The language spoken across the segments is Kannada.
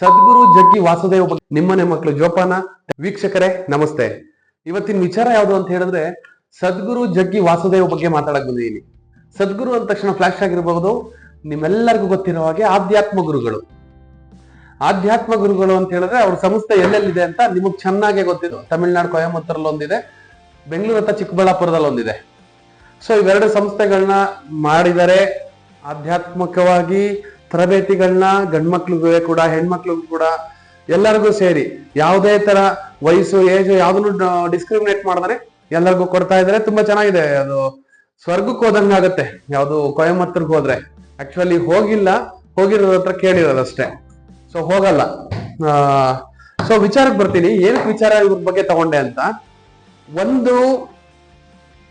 ಸದ್ಗುರು ಜಗ್ಗಿ ವಾಸುದೇವ ಬಗ್ಗೆ ನಿಮ್ಮನೆ ಮಕ್ಕಳು ಜೋಪಾನ. ವೀಕ್ಷಕರೇ, ನಮಸ್ತೆ. ಇವತ್ತಿನ ವಿಚಾರ ಯಾವುದು ಅಂತ ಹೇಳಿದ್ರೆ, ಸದ್ಗುರು ಜಗ್ಗಿ ವಾಸುದೇವ ಬಗ್ಗೆ ಮಾತಾಡಕ್ ಬಂದಿದ್ದೀನಿ. ಸದ್ಗುರು ಅಂದ ತಕ್ಷಣ ಫ್ಲಾಶ್ ಆಗಿರಬಹುದು ನಿಮ್ಮೆಲ್ಲರಿಗೂ ಗೊತ್ತಿರೋ ಹಾಗೆ ಆಧ್ಯಾತ್ಮ ಗುರುಗಳು. ಆಧ್ಯಾತ್ಮ ಗುರುಗಳು ಅಂತ ಹೇಳಿದ್ರೆ ಅವ್ರ ಸಂಸ್ಥೆ ಎಲ್ಲೆಲ್ಲಿದೆ ಅಂತ ನಿಮಗ್ ಚೆನ್ನಾಗೆ ಗೊತ್ತಿದೆ ತಮಿಳ್ನಾಡು ಕೊಯಮತ್ತೂರಲ್ಲಿ ಒಂದಿದೆ ಬೆಂಗಳೂರು ಹತ್ರ ಚಿಕ್ಕಬಳ್ಳಾಪುರದಲ್ಲಿ ಒಂದಿದೆ ಸೊ ಇವೆರಡು ಸಂಸ್ಥೆಗಳನ್ನ ಮಾಡಿದರೆ ಆಧ್ಯಾತ್ಮಿಕವಾಗಿ ತರಬೇತಿಗಳನ್ನ ಗಂಡ್ಮಕ್ಳಿಗೂ ಕೂಡ, ಹೆಣ್ಮಕ್ಳಿಗೂ ಕೂಡ ಎಲ್ಲರಿಗೂ ಸೇರಿ ಯಾವುದೇ ತರ ವಯಸ್ಸು, ಏಜ್ ಯಾವ್ದನ್ನು ಡಿಸ್ಕ್ರಿಮಿನೇಟ್ ಮಾಡಿದ್ರೆ ಎಲ್ಲರಿಗೂ ಕೊಡ್ತಾ ಇದ್ರೆ ತುಂಬಾ ಚೆನ್ನಾಗಿದೆ. ಅದು ಸ್ವರ್ಗಕ್ಕೆ ಹೋದಂಗೆ ಆಗುತ್ತೆ. ಯಾವುದು ಕೊಯಮತ್ತರ್ಗ್ ಹೋದ್ರೆ. ಆಕ್ಚುಲಿ ಹೋಗಿಲ್ಲ ಹೋಗಿರೋದ್ರ ಕೇಳಿರೋದಷ್ಟೇ ಸೊ ಹೋಗಲ್ಲ. ಸೊ ವಿಚಾರಕ್ಕೆ ಬರ್ತೀನಿ. ಏನಕ್ಕೆ ವಿಚಾರ ಇವ್ರ ಬಗ್ಗೆ ತಗೊಂಡೆ ಅಂತ. ಒಂದು,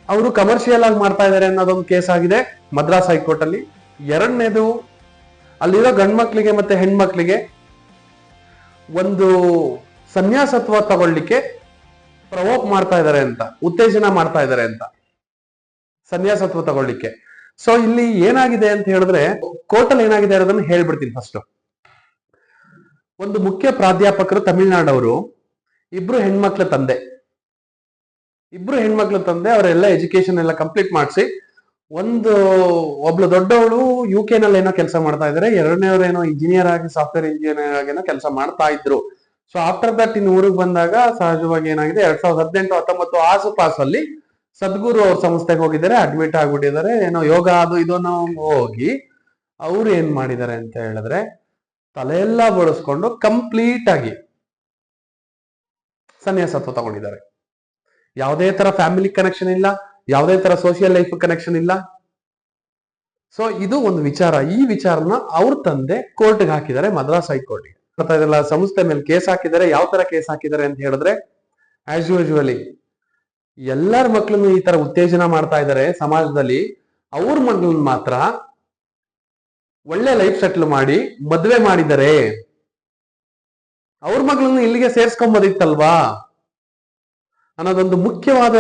ಅವರು ಕಮರ್ಷಿಯಲ್ ಆಗಿ ಮಾಡ್ತಾ ಇದ್ದಾರೆ ಅನ್ನೋದೊಂದು ಕೇಸ್ ಆಗಿದೆ ಮದ್ರಾಸ್ ಹೈಕೋರ್ಟ್ ಅಲ್ಲಿ ಎರಡನೇದು ಅಲ್ಲಿರೋ ಗಂಡ್ಮಕ್ಳಿಗೆ ಮತ್ತೆ ಹೆಣ್ಮಕ್ಳಿಗೆ ಒಂದು ಸನ್ಯಾಸತ್ವ ತಗೊಳ್ಳಿಕ್ಕೆ ಪ್ರವೋಕ್ ಮಾಡ್ತಾ ಇದ್ದಾರೆ ಅಂತ, ಉತ್ತೇಜನ ಮಾಡ್ತಾ ಇದ್ದಾರೆ ಅಂತ. ಸನ್ಯಾಸತ್ವ ತಗೊಳ್ಳಿಕ್ಕೆ. ಸೊ ಇಲ್ಲಿ ಏನಾಗಿದೆ ಅಂತ ಹೇಳಿದ್ರೆ, ಕೋರ್ಟಲ್ಲಿ ಏನಾಗಿದೆ ಅನ್ನೋದನ್ನ ಹೇಳ್ಬಿಡ್ತೀನಿ ಫಸ್ಟ್ ಒಂದು ಮುಖ್ಯ ಪ್ರಾಧ್ಯಾಪಕರು ತಮಿಳ್ನಾಡವರು, ಇಬ್ರು ಹೆಣ್ಮಕ್ಳ ತಂದೆ. ಇಬ್ರು ಹೆಣ್ಮಕ್ಳ ತಂದೆ, ಅವರೆಲ್ಲ ಎಜುಕೇಶನ್ ಎಲ್ಲ ಕಂಪ್ಲೀಟ್ ಮಾಡಿಸಿ ಒಂದು ಒಬ್ಳು ದೊಡ್ಡವಳು ಯು ಕೆ ನಲ್ಲಿ ಏನೋ ಕೆಲಸ ಮಾಡ್ತಾ ಇದ್ರೆ. ಎರಡನೇವ್ರು ಏನೋ ಇಂಜಿನಿಯರ್ ಆಗಿ ಸಾಫ್ಟ್ವೇರ್ ಇಂಜಿನಿಯರ್ ಆಗಿ ಕೆಲಸ ಮಾಡ್ತಾ ಇದ್ರು. ಸೊ ಆಫ್ಟರ್ ದಟ್ ಇನ್ನು ಊರಿಗೆ ಬಂದಾಗ ಸಹಜವಾಗಿ ಏನಾಗಿದೆ, ಎರಡ್ ಸಾವಿರದ ಹದಿನೆಂಟು, ಹತ್ತೊಂಬತ್ತು ಆಸುಪಾಸಲ್ಲಿ ಸದ್ಗುರು ಅವ್ರ ಸಂಸ್ಥೆಗೆ ಹೋಗಿದ್ದಾರೆ ಅಡ್ಮಿಟ್ ಆಗ್ಬಿಟ್ಟಿದ್ದಾರೆ. ಏನೋ ಯೋಗ ಅದು ಇದನ್ನು ಹೋಗಿ ಅವ್ರು ಏನ್ ಮಾಡಿದ್ದಾರೆ ಅಂತ ಹೇಳಿದ್ರೆ ತಲೆಯೆಲ್ಲ ಬಳಸ್ಕೊಂಡು ಕಂಪ್ಲೀಟ್ ಆಗಿ ಸನ್ಯಾಸತ್ವ ತಗೊಂಡಿದ್ದಾರೆ. ಯಾವುದೇ ತರ ಫ್ಯಾಮಿಲಿ ಕನೆಕ್ಷನ್ ಇಲ್ಲ. ಯಾವುದೇ ತರ ಸೋಷಿಯಲ್ ಲೈಫ್ ಕನೆಕ್ಷನ್ ಇಲ್ಲ. ಸೊ ಇದು ಒಂದು ವಿಚಾರ. ಈ ವಿಚಾರನ ಅವ್ರ ತಂದೆ ಕೋರ್ಟ್ಗೆ ಹಾಕಿದ್ದಾರೆ, ಮದ್ರಾಸ್ ಹೈಕೋರ್ಟ್ಗೆ ಬರ್ತಾ ಇದೆಲ್ಲ ಸಂಸ್ಥೆ ಮೇಲೆ ಕೇಸ್ ಹಾಕಿದ್ದಾರೆ, ಯಾವ ತರ ಕೇಸ್ ಹಾಕಿದ್ದಾರೆ ಅಂತ ಹೇಳಿದ್ರೆ ಆಸ್ ಯೂಶುವಲಿ ಎಲ್ಲರ ಮಕ್ಕಳನ್ನು ಈ ತರ ಉತ್ತೇಜನ ಮಾಡ್ತಾ ಇದ್ದಾರೆ ಸಮಾಜದಲ್ಲಿ, ಅವ್ರ ಮಗಳನ್ನ ಮಾತ್ರ ಒಳ್ಳೆ ಲೈಫ್ ಸೆಟ್ಲ್ ಮಾಡಿ ಮದ್ವೆ ಮಾಡಿದ್ದಾರೆ. ಅವ್ರ ಮಗಳನ್ನ ಇಲ್ಲಿಗೆ ಸೇರ್ಸ್ಕೊಂಬೋದಿತ್ತಲ್ವಾ ಅನ್ನೋದೊಂದು ಮುಖ್ಯವಾದ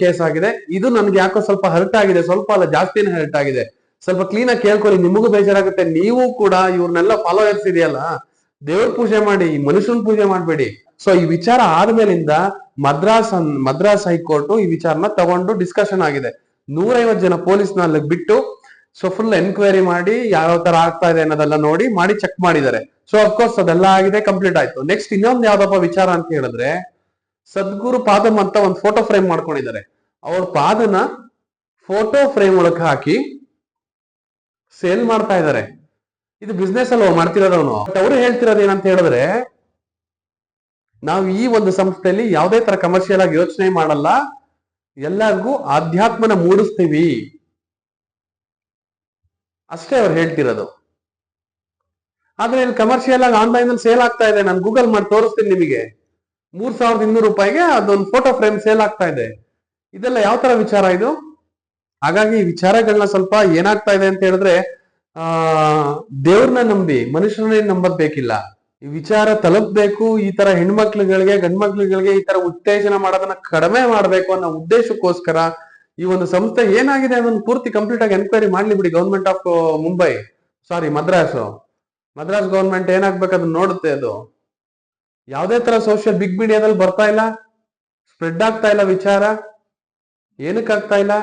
ಕೇಸ್ ಆಗಿದೆ. ಇದು ನನ್ಗೆ ಯಾಕೋ ಸ್ವಲ್ಪ ಹರ್ಟ್ ಆಗಿದೆ, ಸ್ವಲ್ಪ ಅಲ್ಲ ಜಾಸ್ತಿನೇ ಹರ್ಟ್ ಆಗಿದೆ. ಸ್ವಲ್ಪ ಕ್ಲೀನ್ ಆಗಿ ಕೇಳ್ಕೊಳ್ಳಿ, ನಿಮಗೂ ಬೇಜಾರಾಗುತ್ತೆ, ನೀವು ಕೂಡ ಇವ್ರನ್ನೆಲ್ಲ ಫಾಲೋಯರ್ಸ್ ಇದೆಯಲ್ಲ? ದೇವ್ರ ಪೂಜೆ ಮಾಡಿ, ಮನುಷ್ಯನ ಪೂಜೆ ಮಾಡಬೇಡಿ. ಸೊ ಈ ವಿಚಾರ ಆದ್ಮೇಲಿಂದ ಮದ್ರಾಸ್ ಮದ್ರಾಸ್ ಹೈಕೋರ್ಟ್ ಈ ವಿಚಾರನ ತಗೊಂಡು ಡಿಸ್ಕಷನ್ ಆಗಿದೆ. ನೂರೈವತ್ತು ಜನ ಪೊಲೀಸ್ನ ಅಲ್ಲಿ ಬಿಟ್ಟು ಸೊ ಫುಲ್ ಎನ್ಕ್ವೈರಿ ಮಾಡಿ ಯಾವ ತರ ಆಗ್ತಾ ಇದೆ ಅನ್ನೋದೆಲ್ಲ ನೋಡಿ, ಮಾಡಿ ಚೆಕ್ ಮಾಡಿದ್ದಾರೆ. ಸೊ ಅಫ್ಕೋರ್ಸ್ ಅದೆಲ್ಲ ಆಗಿದೆ ಕಂಪ್ಲೀಟ್ ಆಯ್ತು. ನೆಕ್ಸ್ಟ್ ಇನ್ನೊಂದು ಯಾವ್ದಪ್ಪ ವಿಚಾರ ಅಂತ ಹೇಳಿದ್ರೆ ಸದ್ಗುರು ಪಾದಮ್ ಅಂತ ಒಂದು ಫೋಟೋ ಫ್ರೇಮ್ ಮಾಡ್ಕೊಂಡಿದ್ದಾರೆ. ಅವ್ರ ಪಾದನ ಫೋಟೋ ಫ್ರೇಮ್ ಒಳಗೆ ಹಾಕಿ ಸೇಲ್ ಮಾಡ್ತಾ ಇದ್ದಾರೆ. ಇದು ಬಿಸ್ನೆಸ್ ಅಲ್ವಾ ಮಾಡ್ತಿರೋದವನು? ಅವರು ಹೇಳ್ತಿರೋದು ಏನಂತ ಹೇಳಿದ್ರೆ, ನಾವು ಈ ಒಂದು ಸಂಸ್ಥೆಯಲ್ಲಿ ಯಾವುದೇ ತರ ಕಮರ್ಷಿಯಲ್ ಆಗಿ ಯೋಚನೆ ಮಾಡಲ್ಲ. ಎಲ್ಲರಿಗೂ ಆಧ್ಯಾತ್ಮನ ಮೂಡಿಸ್ತೀವಿ. ಅಷ್ಟೇ ಅವ್ರು ಹೇಳ್ತಿರೋದು. ಆದ್ರೆ ಇಲ್ಲಿ ಕಮರ್ಷಿಯಲ್ ಆಗಿ ಆನ್ಲೈನ್ ಅಲ್ಲಿ ಸೇಲ್ ಆಗ್ತಾ ಇದೆ. ನಾನು ಗೂಗಲ್ ಮಾಡಿ ತೋರಿಸ್ತೀನಿ ನಿಮಗೆ. ಮೂರ್ ಸಾವಿರದ ಇನ್ನೂರು ರೂಪಾಯಿಗೆ ಅದೊಂದು ಫೋಟೋ ಫ್ರೇಮ್ ಸೇಲ್ ಆಗ್ತಾ ಇದೆ. ಇದೆಲ್ಲ ಯಾವ ತರ ವಿಚಾರ ಇದು? ಹಾಗಾಗಿ ಈ ವಿಚಾರಗಳನ್ನ ಸ್ವಲ್ಪ ಏನಾಗ್ತಾ ಇದೆ ಅಂತ ಹೇಳಿದ್ರೆ, ಆ, ದೇವ್ರನ್ನ ನಂಬಿ, ಮನುಷ್ಯರನ್ನೇ ನಂಬದ್ ಬೇಕಿಲ್ಲ ಈ ವಿಚಾರ ತಲುಪಬೇಕು, ಈ ತರ ಹೆಣ್ಮಕ್ಳುಗಳಿಗೆ, ಗಂಡ್ಮಕ್ಳುಗಳಿಗೆ ಈ ತರ ಉತ್ತೇಜನ ಮಾಡೋದನ್ನ ಕಡಿಮೆ ಮಾಡ್ಬೇಕು ಅನ್ನೋ ಉದ್ದೇಶಕ್ಕೋಸ್ಕರ ಈ ಒಂದು ಸಂಸ್ಥೆ ಏನಾಗಿದೆ ಅದನ್ನ ಪೂರ್ತಿ ಕಂಪ್ಲೀಟ್ ಆಗಿ ಎನ್ಕ್ವೈರಿ ಮಾಡ್ಲಿ ಬಿಡಿ government of Mumbai sorry Madras Madras government ಏನಾಗ್ಬೇಕು ಅದನ್ನ ನೋಡುತ್ತೆ ಅದು. ಯಾವುದೇ ತರ ಸೋಷಿಯಲ್ ಬಿಗ್ ಮೀಡಿಯಾದಲ್ಲಿ ಬರ್ತಾ ಇಲ್ಲ ಸ್ಪ್ರೆಡ್ ಆಗ್ತಾ ಇಲ್ಲ ವಿಚಾರ, ಏನಕ್ಕೆ ಆಗ್ತಾ ಇಲ್ಲ?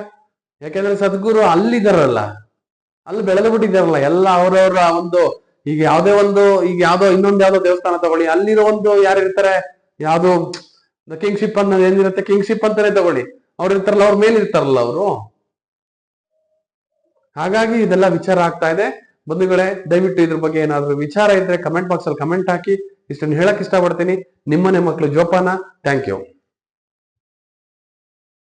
ಯಾಕೆಂದ್ರೆ ಸದ್ಗುರು ಅಲ್ಲಿದಾರಲ್ಲ, ಅಲ್ಲಿ ಬೆಳೆದು ಬಿಟ್ಟಿದ್ದಾರಲ್ಲ, ಎಲ್ಲ ಅವರವರ ಒಂದು ಈಗ ಯಾವುದೇ ಒಂದು, ಈಗ ಯಾವ್ದೋ ಇನ್ನೊಂದು ಯಾವ್ದೋ ದೇವಸ್ಥಾನ ತಗೊಳ್ಳಿ, ಅಲ್ಲಿರೋ ಒಂದು ಯಾರು ಇರ್ತಾರೆ, ಯಾವ್ದು ಕಿಂಗ್ಶಿಪ್ ಅನ್ನೋದು ಏನಿರುತ್ತೆ ಕಿಂಗ್ಶಿಪ್ ಅಂತಾನೆ ತಗೊಳ್ಳಿ, ಅವ್ರು ಇರ್ತಾರಲ್ಲ, ಅವ್ರ ಮೇಲೆ ಇರ್ತಾರಲ್ಲ ಅವರು. ಹಾಗಾಗಿ ಇದೆಲ್ಲ ವಿಚಾರ ಆಗ್ತಾ ಇದೆ. ಬಂಧುಗಳೇ, ದಯವಿಟ್ಟು ಇದ್ರ ಬಗ್ಗೆ ಏನಾದ್ರು ವಿಚಾರ ಇದ್ರೆ ಕಮೆಂಟ್ ಬಾಕ್ಸ್ ಅಲ್ಲಿ ಕಮೆಂಟ್ ಹಾಕಿ. ಇಷ್ಟನ್ನು ಹೇಳಕ್ ಇಷ್ಟಪಡ್ತೀನಿ. ನಿಮ್ಮನೆ ಮಕ್ಕಳು ಜೋಪಾನ ಥ್ಯಾಂಕ್ ಯು